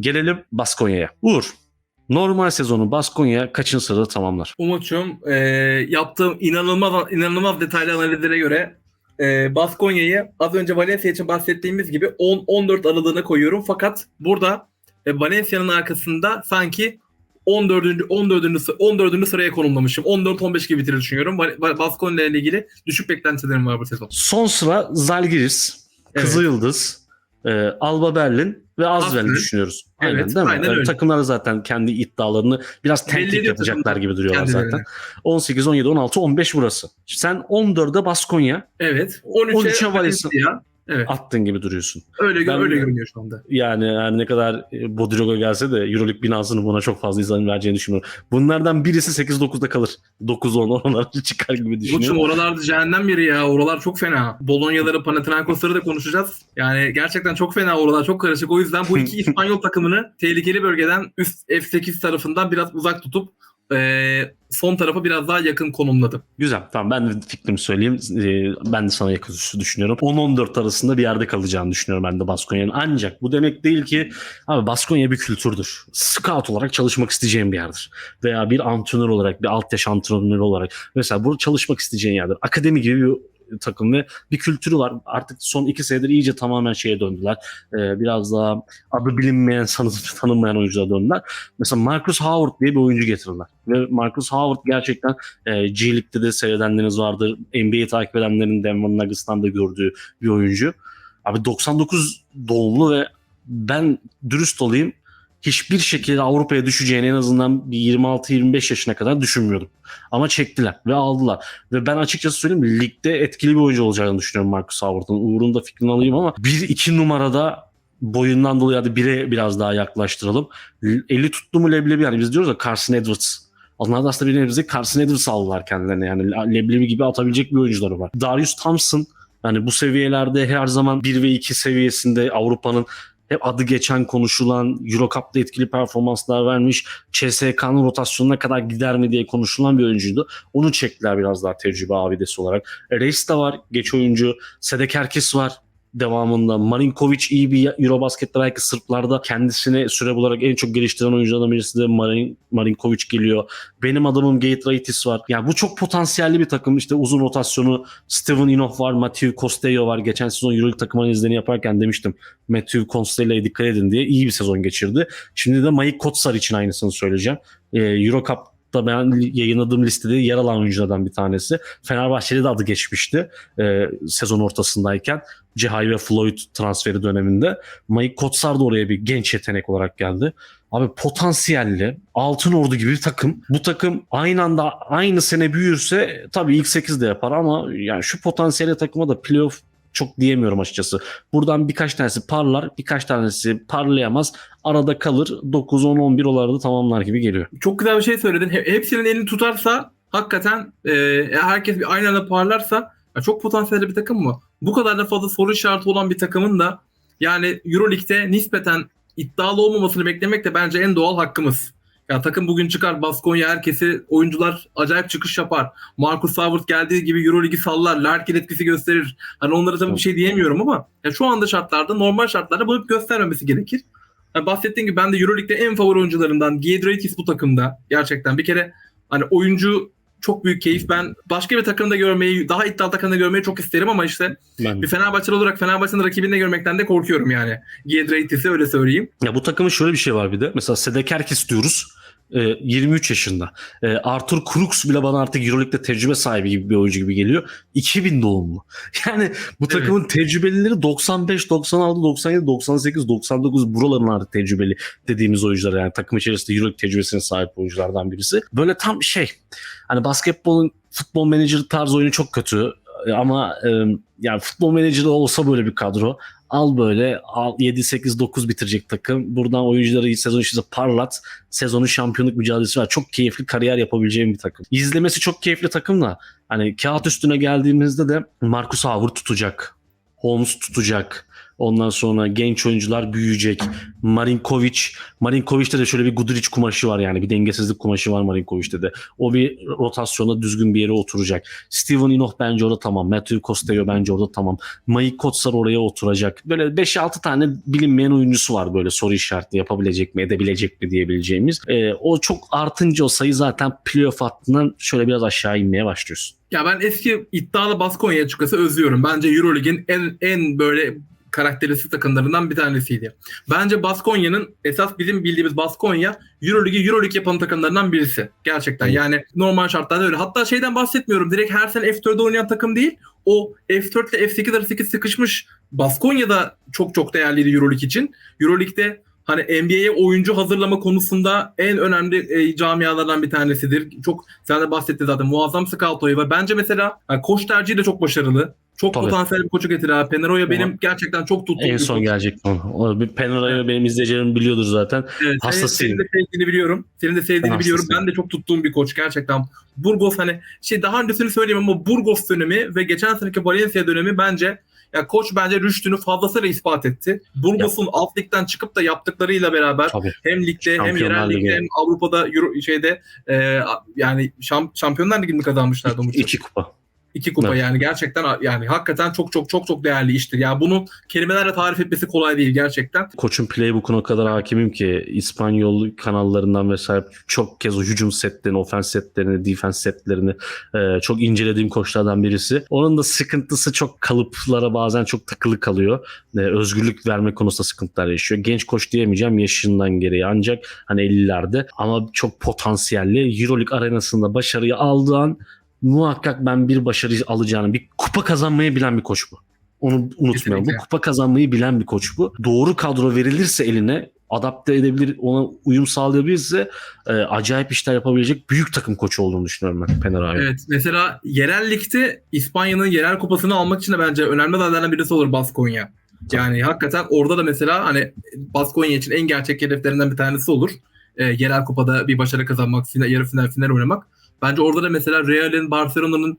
Gelelim Baskonya'ya. Uğur, normal sezonu Baskonya kaçıncı sırada tamamlar? Umut'cum e, yaptığım inanılmaz inanılmaz detaylı analizlere göre e, Baskonya'yı az önce Valencia için bahsettiğimiz gibi 10-14 aralığına koyuyorum. Fakat burada e, Valencia'nın arkasında sanki 14. 14. sı- 14. sıraya konumlamışım. 14-15 gibi bitirir düşünüyorum. Baskonya ile ilgili düşük beklentilerim var bu sezon. Son sıra Zalgiris, Kızılyıldız, e, Alba Berlin ve Asvel. düşünüyoruz. Evet, aynen değil mi? aynen Yani öyle. takımlar zaten kendi iddialarını biraz tenkit yapacaklar takımlar gibi duruyorlar zaten. 18, 17, 16, 15 burası. Sen 14'e Baskonya Evet. 13'e, 13'e Valencia. Valencia. Evet. attın gibi duruyorsun. Öyle, Ben- öyle görünüyor şu anda. Yani yani ne kadar e, Bodiroga gelse de Euroleague binasını buna çok fazla izin vereceğini düşünüyorum. Bunlardan birisi 8-9'da kalır. 9-10 oralara çıkar gibi Koçum düşünüyorum. oralar cehennem yeri ya. Oralar çok fena. Bolonyaları, Panathinaikosları da konuşacağız. Yani gerçekten çok fena oralar. Çok karışık. O yüzden bu iki İspanyol takımını tehlikeli bölgeden üst F8 tarafından biraz uzak tutup eee, son tarafa biraz daha yakın konumladım. Güzel. Tamam ben de fikrimi söyleyeyim. Ee, ben de sana yakın düşünüyorum. 10-14 arasında bir yerde kalacağını düşünüyorum ben de Baskonya'nın. Ancak bu demek değil ki abi Baskonya bir kültürdür. Scout olarak çalışmak isteyeceğim bir yerdir. Veya bir antrenör olarak, bir alt yaş antrenörü olarak. Mesela burada çalışmak isteyeceğin yerdir. Akademi gibi bir takım ve bir kültürü var. Artık son iki senedir iyice tamamen şeye döndüler. Ee, biraz daha adı bilinmeyen, sanı- tanınmayan oyunculara döndüler. Mesela Marcus Howard diye bir oyuncu getirdiler. Ve Marcus Howard gerçekten e, G League'de de seyredenleriniz vardır. NBA'yi takip edenlerin Denver Nuggets'tan da gördüğü bir oyuncu. Abi 99 doğumlu ve ben dürüst olayım hiçbir şekilde Avrupa'ya düşeceğini en azından bir 26-25 yaşına kadar düşünmüyordum. Ama çektiler ve aldılar. Ve ben açıkçası söyleyeyim ligde etkili bir oyuncu olacağını düşünüyorum Marcus Howard'ın. Uğur'un da fikrini alayım ama 1-2 numarada boyundan dolayı hadi 1'e biraz daha yaklaştıralım. Eli tuttu mu leblebi yani biz diyoruz ya Carson Edwards. Onlar da aslında bir nebze Carson Edwards aldılar kendilerine yani leblebi gibi atabilecek bir oyuncuları var. Darius Thompson yani bu seviyelerde her zaman 1 ve 2 seviyesinde Avrupa'nın hep adı geçen konuşulan Eurocup'ta etkili performanslar vermiş. CSK'nın rotasyonuna kadar gider mi diye konuşulan bir oyuncuydu. Onu çektiler biraz daha tecrübe abidesi olarak. Reis de var geç oyuncu. Sedek Erkes var devamında. Marinkovic iyi bir Eurobasket'te belki Sırplarda kendisine süre bularak en çok geliştiren oyunculardan birisi de Marin, Marinkovic geliyor. Benim adamım Gaitraitis var. Yani bu çok potansiyelli bir takım. İşte uzun rotasyonu Steven Inoff var, Matthew Costello var. Geçen sezon Euroleague takım analizlerini yaparken demiştim. Matthew Costello'ya dikkat edin diye iyi bir sezon geçirdi. Şimdi de Mike Kotsar için aynısını söyleyeceğim. Ee, Eurocup da ben yayınladığım listede yer alan oyunculardan bir tanesi. Fenerbahçe'de de adı geçmişti e, sezon ortasındayken. Cihay ve Floyd transferi döneminde. Mike Kotsar da oraya bir genç yetenek olarak geldi. Abi potansiyelli Altın Ordu gibi bir takım. Bu takım aynı anda aynı sene büyürse tabii ilk 8 de yapar ama yani şu potansiyeli takıma da playoff çok diyemiyorum açıkçası. Buradan birkaç tanesi parlar, birkaç tanesi parlayamaz. Arada kalır. 9 10 11 olarda tamamlar gibi geliyor. Çok güzel bir şey söyledin. He- Hepsinin elini tutarsa hakikaten e, herkes bir aynı anda parlarsa ya çok potansiyelli bir takım mı? Bu kadar da fazla soru işareti olan bir takımın da yani Euroleague'de nispeten iddialı olmamasını beklemek de bence en doğal hakkımız. Ya takım bugün çıkar Baskonya herkesi oyuncular acayip çıkış yapar. Marcus Howard geldiği gibi Euroligi sallar. Larkin etkisi gösterir. Hani onlara tabii bir şey diyemiyorum ama ya şu anda şartlarda normal şartlarda bunu göstermemesi gerekir. Yani bahsettiğim gibi ben de Euroleague'de en favori oyuncularından Giedraitis bu takımda. Gerçekten bir kere hani oyuncu çok büyük keyif. Ben başka bir takımda görmeyi, daha iddialı takımda görmeyi çok isterim ama işte Ben bir Fenerbahçeli olarak Fenerbahçe'nin rakibinde görmekten de korkuyorum yani. Giedraitis'i öyle söyleyeyim. Ya bu takımın şöyle bir şey var bir de. Mesela Sedek Erkes diyoruz. Ee, 23 yaşında. Ee, Arthur Crooks bile bana artık Euroleague'de tecrübe sahibi gibi bir oyuncu gibi geliyor. 2000 doğumlu. Yani bu takımın tecrübelileri 95, 96, 97, 98, 99 buraların artık tecrübeli dediğimiz oyuncular yani takım içerisinde Euroleague tecrübesine sahip oyunculardan birisi. Böyle tam şey hani basketbolun futbol menajer tarzı oyunu çok kötü Ee, ama e, yani futbol menajeri olsa böyle bir kadro al böyle al 7 8 9 bitirecek takım. Buradan oyuncuları sezon içinde parlat. Sezonun şampiyonluk mücadelesi var. Çok keyifli kariyer yapabileceğim bir takım. İzlemesi çok keyifli takım da hani kağıt üstüne geldiğimizde de Marcus Howard tutacak. Holmes tutacak. Ondan sonra genç oyuncular büyüyecek. Marinkovic. Marinkovic'te de şöyle bir Guduric kumaşı var yani. Bir dengesizlik kumaşı var Marinkovic'te de. O bir rotasyonda düzgün bir yere oturacak. Steven Inoh bence orada tamam. Matthew Costello bence orada tamam. Mike Kotsar oraya oturacak. Böyle 5-6 tane bilinmeyen oyuncusu var böyle soru işareti yapabilecek mi edebilecek mi diyebileceğimiz. Ee, o çok artınca o sayı zaten playoff hattından şöyle biraz aşağı inmeye başlıyorsun. Ya ben eski iddialı Baskonya açıkçası özlüyorum. Bence Eurolig'in en en böyle karakteristik takımlarından bir tanesiydi. Bence Baskonya'nın esas bizim bildiğimiz Baskonya Eurolig'i Eurolig yapan takımlarından birisi. Gerçekten yani normal şartlarda öyle. Hatta şeyden bahsetmiyorum. Direkt her sene F4'de oynayan takım değil. O F4 ile F8 arasındaki sıkışmış Baskonya da çok çok değerliydi Eurolig için. Eurolig'de hani NBA'ye oyuncu hazırlama konusunda en önemli e, camialardan bir tanesidir. Çok sen de bahsettin zaten muazzam scout oyu var. Bence mesela yani koç tercihi de çok başarılı. Çok Tabii. potansiyel bir koçu getiriyor. abi. Peneroya benim gerçekten çok tuttuğum En son gelecek bir Penora'yı benim izleyicilerim biliyordur zaten. Evet, Hastasıyım. senin de sevdiğini biliyorum. Senin de sevdiğini Ben biliyorum. Ben de çok tuttuğum bir koç gerçekten. Burgos hani şey daha öncesini söyleyeyim ama Burgos dönemi ve geçen seneki Valencia dönemi bence ya koç bence rüştünü fazlasıyla ispat etti. Burgos'un alt ligden çıkıp da yaptıklarıyla beraber Tabii. hem ligde hem yerel ligde hem Avrupa'da Euro, şeyde e, yani şamp, Şampiyonlar Ligi'ni kazanmışlardı. Umut. İki kupa. İki kupa Evet. yani gerçekten yani hakikaten çok çok çok çok değerli iştir. Ya bunu kelimelerle tarif etmesi kolay değil gerçekten. Koç'un playbook'una kadar hakimim ki İspanyol kanallarından vesaire çok kez o hücum setlerini, ofens setlerini, defense setlerini e, çok incelediğim koçlardan birisi. Onun da sıkıntısı çok kalıplara bazen çok takılı kalıyor. E, özgürlük verme konusunda sıkıntılar yaşıyor. Genç koç diyemeyeceğim yaşından gereği ancak hani 50'lerde ama çok potansiyelli. Euroleague arenasında başarıyı aldığı an muhakkak ben bir başarı alacağını, bir kupa kazanmayı bilen bir koç bu. Onu unutmayalım. Kesinlikle. Bu kupa kazanmayı bilen bir koç bu. Doğru kadro verilirse eline adapte edebilir, ona uyum sağlayabilirse e, acayip işler yapabilecek büyük takım koçu olduğunu düşünüyorum ben Pener abi. Evet mesela yerel ligde İspanya'nın yerel kupasını almak için de bence önemli adaylardan birisi olur Baskonya. Yani hakikaten orada da mesela hani Baskonya için en gerçek hedeflerinden bir tanesi olur. Ee, yerel kupada bir başarı kazanmak, final, yarı final final oynamak. Bence orada da mesela Real'in, Barcelona'nın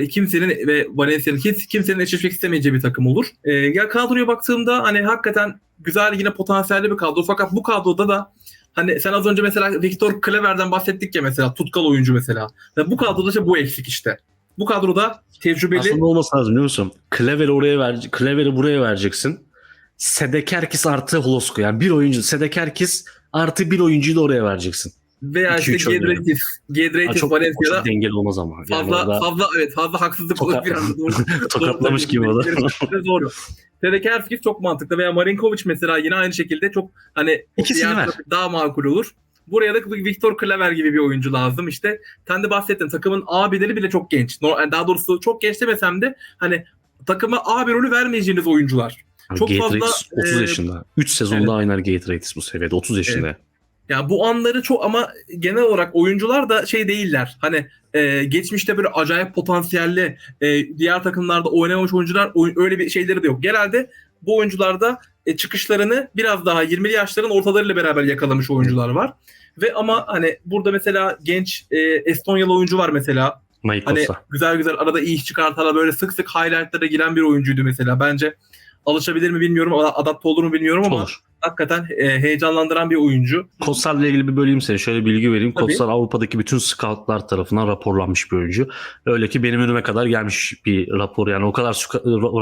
e, kimsenin ve Valencia'nın hiç kimsenin eşleşmek istemeyeceği bir takım olur. E, ya kadroya baktığımda hani hakikaten güzel yine potansiyelli bir kadro. Fakat bu kadroda da hani sen az önce mesela Victor Klever'den bahsettik ya mesela tutkal oyuncu mesela. Ve bu kadroda işte bu eksik işte. Bu kadroda tecrübeli Aslında olması lazım biliyor musun? Clever'i oraya ver, Clever'i buraya vereceksin. Sedekerkis artı Holosko. Yani bir oyuncu Sedekerkis artı bir oyuncuyu da oraya vereceksin. Veya işte Giedraitis çok, Valencia'da dengeli olmaz ama. Yani fazla orada fazla evet fazla haksızlık Tokat- olur bir anda doğru. tokatlamış gibi o da. Doğru. Doğru. Sedekerskis çok mantıklı veya Marinkovic mesela yine aynı şekilde çok hani İkisini ver. daha makul olur. Buraya da Victor Klever gibi bir oyuncu lazım. İşte sen de bahsettin takımın abileri bile çok genç. Daha doğrusu çok genç demesem de hani takıma abi rolü vermeyeceğiniz oyuncular. çok Gatorade fazla, 30 e, yaşında. 3 sezonda evet. oynar Gatorade bu seviyede. 30 yaşında. Ya bu anları çok ama genel olarak oyuncular da şey değiller. Hani e, geçmişte böyle acayip potansiyelli e, diğer takımlarda oynamamış oyuncular oy- öyle bir şeyleri de yok. Genelde bu oyuncularda e, çıkışlarını biraz daha 20'li yaşların ortalarıyla beraber yakalamış oyuncular var. Ve ama hani burada mesela genç e, Estonyalı oyuncu var mesela. Hani Maykosa. güzel güzel arada iyi iş çıkartarak böyle sık sık highlightlara giren bir oyuncuydu mesela. Bence alışabilir mi bilmiyorum, adapte olur mu bilmiyorum ama Olur. hakikaten e, heyecanlandıran bir oyuncu. Kotsar'la ilgili bir böleyim seni. Şöyle bilgi vereyim. Tabii. Kotsar Avrupa'daki bütün scoutlar tarafından raporlanmış bir oyuncu. Öyle ki benim önüme kadar gelmiş bir rapor. Yani o kadar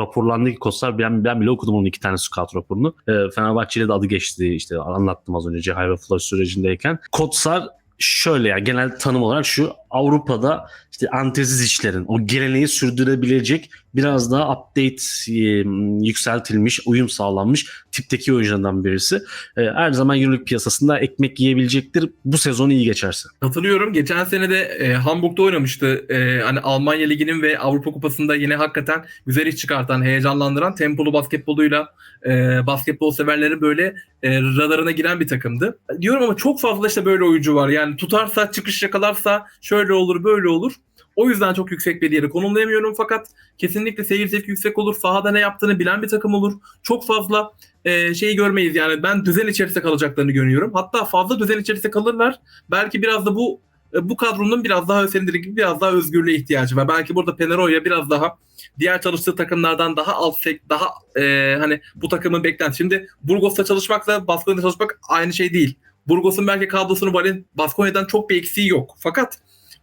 raporlandı ki Kotsar. Ben, ben bile okudum onun iki tane scout raporunu. E, Fenerbahçe'yle de adı geçti. İşte anlattım az önce Cihay ve Flash sürecindeyken. Kotsar şöyle yani genel tanım olarak şu Avrupa'da işte anteziz işlerin o geleneği sürdürebilecek biraz daha update yükseltilmiş, uyum sağlanmış tipteki oyunculardan birisi. Her zaman Euroleague piyasasında ekmek yiyebilecektir. Bu sezonu iyi geçerse. Hatırlıyorum geçen sene de e, Hamburg'da oynamıştı. E, hani Almanya Ligi'nin ve Avrupa Kupası'nda yine hakikaten güzel iş çıkartan, heyecanlandıran tempolu basketboluyla e, basketbol severlerin böyle e, radarına giren bir takımdı. Diyorum ama çok fazla işte böyle oyuncu var. Yani tutarsa, çıkış yakalarsa şöyle olur, böyle olur. O yüzden çok yüksek bir yere konumlayamıyorum fakat kesinlikle seyir zevki yüksek olur. Sahada ne yaptığını bilen bir takım olur. Çok fazla e, şeyi görmeyiz yani ben düzen içerisinde kalacaklarını görüyorum. Hatta fazla düzen içerisinde kalırlar. Belki biraz da bu e, bu kadronun biraz daha senin gibi biraz daha özgürlüğe ihtiyacı var. Belki burada Peneroya biraz daha diğer çalıştığı takımlardan daha alt sek, daha e, hani bu takımın beklentisi. Şimdi Burgos'ta çalışmakla Baskonya'da çalışmak aynı şey değil. Burgos'un belki kadrosunu Valen- Baskonya'dan çok bir eksiği yok. Fakat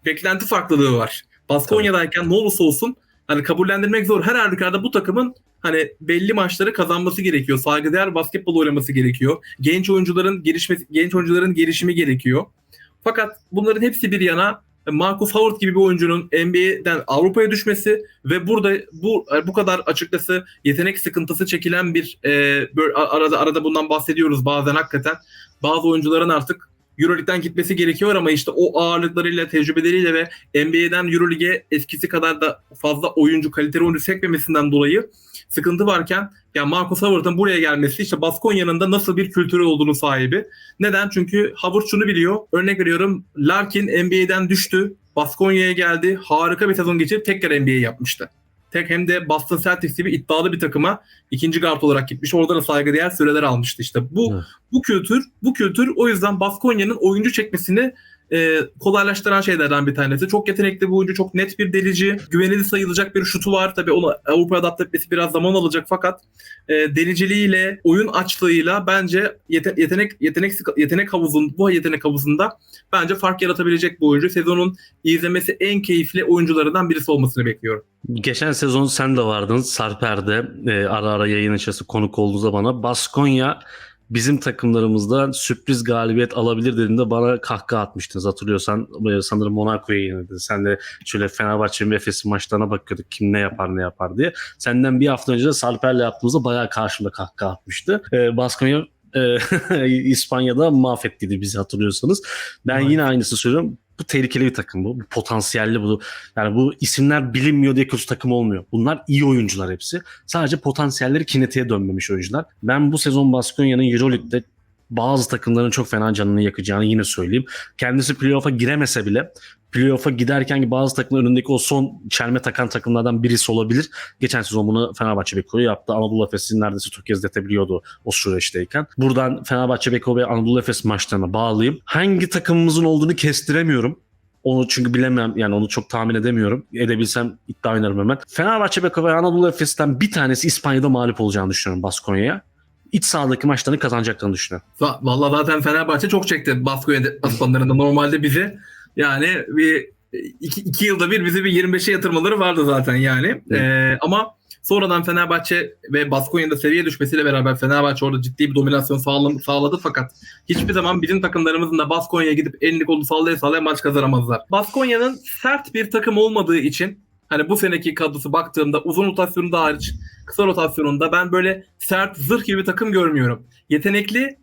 beklenti farklılığı var. Baskonya'dayken ne olursa olsun hani kabullendirmek zor. Her halükarda bu takımın hani belli maçları kazanması gerekiyor. Saygıdeğer basketbol oynaması gerekiyor. Genç oyuncuların gelişmesi, genç oyuncuların gelişimi gerekiyor. Fakat bunların hepsi bir yana Marcus Howard gibi bir oyuncunun NBA'den Avrupa'ya düşmesi ve burada bu bu kadar açıkçası yetenek sıkıntısı çekilen bir e, böyle arada arada bundan bahsediyoruz bazen hakikaten bazı oyuncuların artık Euroleague'den gitmesi gerekiyor ama işte o ağırlıklarıyla, tecrübeleriyle ve NBA'den Euroleague'e eskisi kadar da fazla oyuncu, kaliteli oyuncu sekmemesinden dolayı sıkıntı varken ya Marcus Howard'ın buraya gelmesi işte Baskonya'nın da nasıl bir kültürü olduğunu sahibi. Neden? Çünkü Howard şunu biliyor. Örnek veriyorum Larkin NBA'den düştü. Baskonya'ya geldi. Harika bir sezon geçirip tekrar NBA yapmıştı. Tek hem de Boston Celtics gibi iddialı bir takıma ikinci guard olarak gitmiş. Orada da saygıdeğer süreler almıştı işte. Bu Evet. bu kültür, bu kültür o yüzden Baskonya'nın oyuncu çekmesini e, kolaylaştıran şeylerden bir tanesi. Çok yetenekli bir oyuncu, çok net bir delici, güvenilir sayılacak bir şutu var. Tabii onu Avrupa'ya adapte etmesi biraz zaman alacak fakat e, deliciliğiyle, oyun açlığıyla bence yete- yetenek yetenek yetenek havuzun bu yetenek havuzunda bence fark yaratabilecek bir oyuncu. Sezonun izlemesi en keyifli oyuncularından birisi olmasını bekliyorum. Geçen sezon sen de vardın. Sarper'de e, ara ara yayın açısı konuk olduğunuzda bana Baskonya bizim takımlarımızda sürpriz galibiyet alabilir dediğinde bana kahkaha atmıştınız. Hatırlıyorsan e, sanırım Monaco'ya yenildi. Sen de şöyle Fenerbahçe'nin ve Efes'in maçlarına bakıyorduk kim ne yapar ne yapar diye. Senden bir hafta önce de Sarper'le yaptığımızda bayağı karşımda kahkaha atmıştı. E, Baskonya e, İspanya'da mahvettiydi bizi hatırlıyorsanız. Ben Evet. yine aynısı söylüyorum. Bu tehlikeli bir takım bu. Bu potansiyelli bu. Yani bu isimler bilinmiyor diye kötü takım olmuyor. Bunlar iyi oyuncular hepsi. Sadece potansiyelleri kinetiğe dönmemiş oyuncular. Ben bu sezon Baskonya'nın Euroleague'de bazı takımların çok fena canını yakacağını yine söyleyeyim. Kendisi playoff'a giremese bile playoff'a giderken bazı takımın önündeki o son çelme takan takımlardan birisi olabilir. Geçen sezon bunu Fenerbahçe Beko'yu yaptı. Anadolu Efes'i neredeyse tökezletebiliyordu o süreçteyken. Buradan Fenerbahçe Beko ve Anadolu Efes maçlarına bağlayayım. Hangi takımımızın olduğunu kestiremiyorum. Onu çünkü bilemem yani onu çok tahmin edemiyorum. Edebilsem iddia oynarım hemen. Fenerbahçe Beko ve Anadolu Efes'ten bir tanesi İspanya'da mağlup olacağını düşünüyorum Baskonya'ya. İç sahadaki maçlarını kazanacaklarını düşünüyorum. Va- Vallahi zaten Fenerbahçe çok çekti Baskonya deplasmanlarında. Normalde bizi yani bir iki, iki yılda bir bizi bir 25'e yatırmaları vardı zaten yani. Evet. Ee, ama sonradan Fenerbahçe ve Baskonya'nın da seviye düşmesiyle beraber Fenerbahçe orada ciddi bir dominasyon sağlam, sağladı fakat hiçbir zaman bizim takımlarımızın da Baskonya'ya gidip elini kolunu sallaya sallaya maç kazanamazlar. Baskonya'nın sert bir takım olmadığı için hani bu seneki kadrosu baktığımda uzun rotasyonunda hariç kısa rotasyonunda ben böyle sert zırh gibi bir takım görmüyorum. Yetenekli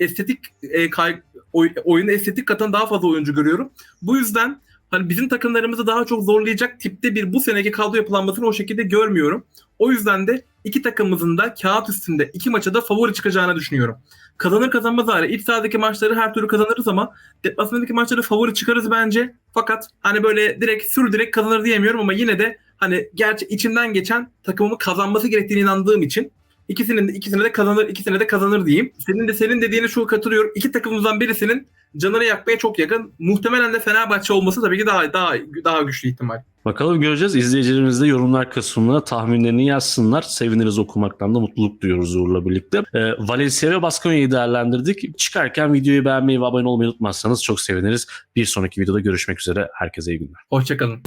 estetik e, kay, oy, oyuna estetik katan daha fazla oyuncu görüyorum. Bu yüzden hani bizim takımlarımızı daha çok zorlayacak tipte bir bu seneki kadro yapılanmasını o şekilde görmüyorum. O yüzden de iki takımımızın da kağıt üstünde iki maça da favori çıkacağını düşünüyorum. Kazanır kazanmaz hali. İç sahadaki maçları her türlü kazanırız ama deplasmandaki maçları favori çıkarız bence. Fakat hani böyle direkt sür direkt kazanır diyemiyorum ama yine de hani gerçi içimden geçen takımımı kazanması gerektiğine inandığım için ikisinin de ikisine de kazanır ikisine de kazanır diyeyim. Senin de senin dediğine şu katılıyorum. İki takımımızdan birisinin canını yakmaya çok yakın. Muhtemelen de Fenerbahçe olması tabii ki daha daha daha güçlü ihtimal. Bakalım göreceğiz. İzleyicilerimiz de yorumlar kısmına tahminlerini yazsınlar. Seviniriz okumaktan da mutluluk duyuyoruz Uğur'la birlikte. Ee, Valencia ve Baskonya'yı değerlendirdik. Çıkarken videoyu beğenmeyi ve abone olmayı unutmazsanız çok seviniriz. Bir sonraki videoda görüşmek üzere. Herkese iyi günler. Hoşçakalın.